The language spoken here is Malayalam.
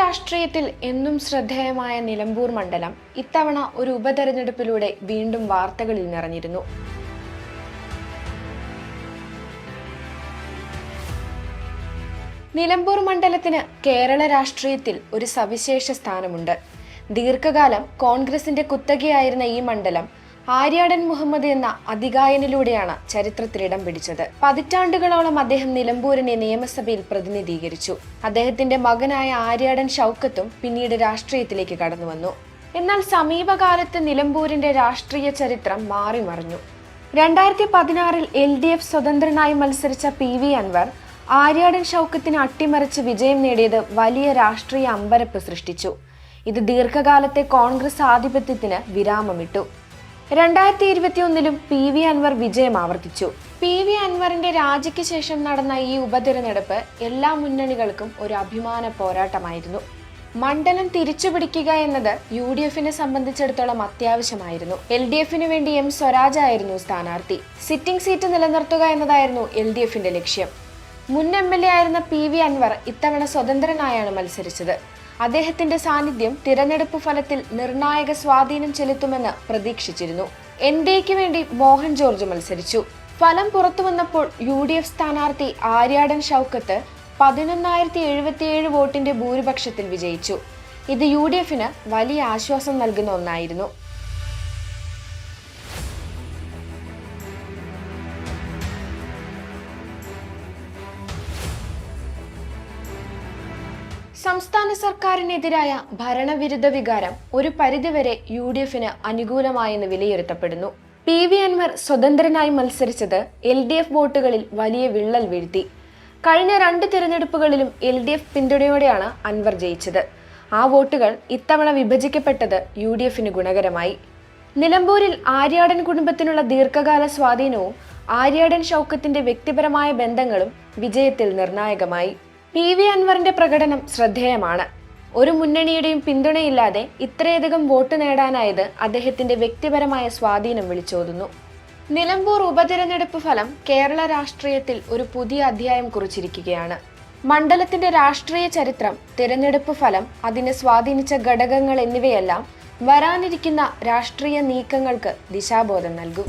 രാഷ്ട്രീയത്തിൽ എന്നും ശ്രദ്ധേയമായ നിലമ്പൂർ മണ്ഡലം ഇത്തവണ ഒരു ഉപതെരഞ്ഞെടുപ്പിലൂടെ വീണ്ടും വാർത്തകളിൽ നിറഞ്ഞിരുന്നു. നിലമ്പൂർ മണ്ഡലത്തിന് കേരള രാഷ്ട്രീയത്തിൽ ഒരു സവിശേഷ സ്ഥാനമുണ്ട്. ദീർഘകാലം കോൺഗ്രസിന്റെ കുത്തകയായിരുന്ന ഈ മണ്ഡലം ആര്യാടൻ മുഹമ്മദ് എന്ന അതികായനിലൂടെയാണ് ചരിത്രത്തിൽ ഇടം പിടിച്ചത്. പതിറ്റാണ്ടുകളോളം അദ്ദേഹം നിലമ്പൂരിനെ നിയമസഭയിൽ പ്രതിനിധീകരിച്ചു. അദ്ദേഹത്തിന്റെ മകനായ ആര്യാടൻ ഷൗക്കത്തും പിന്നീട് രാഷ്ട്രീയത്തിലേക്ക് കടന്നു വന്നു. എന്നാൽ സമീപകാലത്ത് നിലമ്പൂരിന്റെ രാഷ്ട്രീയ ചരിത്രം മാറിമറിഞ്ഞു രണ്ടായിരത്തി പതിനാറിൽ എൽ ഡി എഫ് സ്വതന്ത്രനായി മത്സരിച്ച പി വി അൻവർ ആര്യാടൻ ഷൗക്കത്തിന് അട്ടിമറിച്ച് വിജയം നേടിയത് വലിയ രാഷ്ട്രീയ അമ്പരപ്പ് സൃഷ്ടിച്ചു. ഇത് ദീർഘകാലത്തെ കോൺഗ്രസ് ആധിപത്യത്തിന് വിരാമമിട്ടു. രണ്ടായിരത്തി ഇരുപത്തിയൊന്നിലും പി വി അൻവർ വിജയം ആവർത്തിച്ചു. പി വി അൻവറിന്റെ രാജിക്ക് ശേഷം നടന്ന ഈ ഉപതിരഞ്ഞെടുപ്പ് എല്ലാ മുന്നണികൾക്കും ഒരു അഭിമാന പോരാട്ടമായിരുന്നു. മണ്ഡലം തിരിച്ചുപിടിക്കുക എന്നത് യു ഡി എഫിനെ സംബന്ധിച്ചിടത്തോളം അത്യാവശ്യമായിരുന്നു. എൽ ഡി എഫിന് വേണ്ടി എം സ്വരാജ് ആയിരുന്നു സ്ഥാനാർത്ഥി. സിറ്റിംഗ് സീറ്റ് നിലനിർത്തുക എന്നതായിരുന്നു എൽ ഡി എഫിന്റെ ലക്ഷ്യം. മുൻ എം എൽ എ ആയിരുന്ന പി വി അൻവർ ഇത്തവണ സ്വതന്ത്രനായാണ് മത്സരിച്ചത്. അദ്ദേഹത്തിന്റെ സാന്നിധ്യം തിരഞ്ഞെടുപ്പ് ഫലത്തിൽ നിർണായക സ്വാധീനം ചെലുത്തുമെന്ന് പ്രതീക്ഷിച്ചിരുന്നു. എൻ ഡി എക്ക് വേണ്ടി മോഹൻ ജോർജ് മത്സരിച്ചു. ഫലം പുറത്തു വന്നപ്പോൾ യു ഡി എഫ് സ്ഥാനാർത്ഥി ആര്യാടൻ ഷൗക്കത്ത് പതിനൊന്നായിരത്തി എഴുപത്തിയേഴ് വോട്ടിന്റെ ഭൂരിപക്ഷത്തിൽ വിജയിച്ചു. ഇത് യു ഡി എഫിന് വലിയ ആശ്വാസം നൽകുന്ന ഒന്നായിരുന്നു. സംസ്ഥാന സർക്കാരിനെതിരായ ഭരണവിരുദ്ധ വികാരം ഒരു പരിധിവരെ യു ഡി എഫിന് അനുകൂലമായെന്ന് വിലയിരുത്തപ്പെടുന്നു. പി വി അൻവർ സ്വതന്ത്രനായി മത്സരിച്ചത് എൽ ഡി എഫ് വോട്ടുകളിൽ വലിയ വിള്ളൽ വീഴ്ത്തി. കഴിഞ്ഞ രണ്ട് തിരഞ്ഞെടുപ്പുകളിലും എൽ ഡി എഫ് പിന്തുണയോടെയാണ് അൻവർ ജയിച്ചത്. ആ വോട്ടുകൾ ഇത്തവണ വിഭജിക്കപ്പെട്ടത് യു ഡി എഫിന് ഗുണകരമായി. നിലമ്പൂരിൽ ആര്യാടൻ കുടുംബത്തിനുള്ള ദീർഘകാല സ്വാധീനവും ആര്യാടൻ ഷൗക്കത്തിന്റെ വ്യക്തിപരമായ ബന്ധങ്ങളും വിജയത്തിൽ നിർണായകമായി. പി വി അൻവറിന്റെ പ്രകടനം ശ്രദ്ധേയമാണ്. ഒരു മുന്നണിയുടെയും പിന്തുണയില്ലാതെ ഇത്രയധികം വോട്ട് നേടാനായത് അദ്ദേഹത്തിന്റെ വ്യക്തിപരമായ സ്വാധീനം വിളിച്ചോതുന്നു. നിലമ്പൂർ ഉപതിരഞ്ഞെടുപ്പ് ഫലം കേരള രാഷ്ട്രീയത്തിൽ ഒരു പുതിയ അധ്യായം കുറിച്ചിരിക്കുകയാണ്. മണ്ഡലത്തിന്റെ രാഷ്ട്രീയ ചരിത്രം തിരഞ്ഞെടുപ്പ് ഫലം അതിനെ സ്വാധീനിച്ച ഘടകങ്ങൾ എന്നിവയെല്ലാം വരാനിരിക്കുന്ന രാഷ്ട്രീയ നീക്കങ്ങൾക്ക് ദിശാബോധം നൽകും.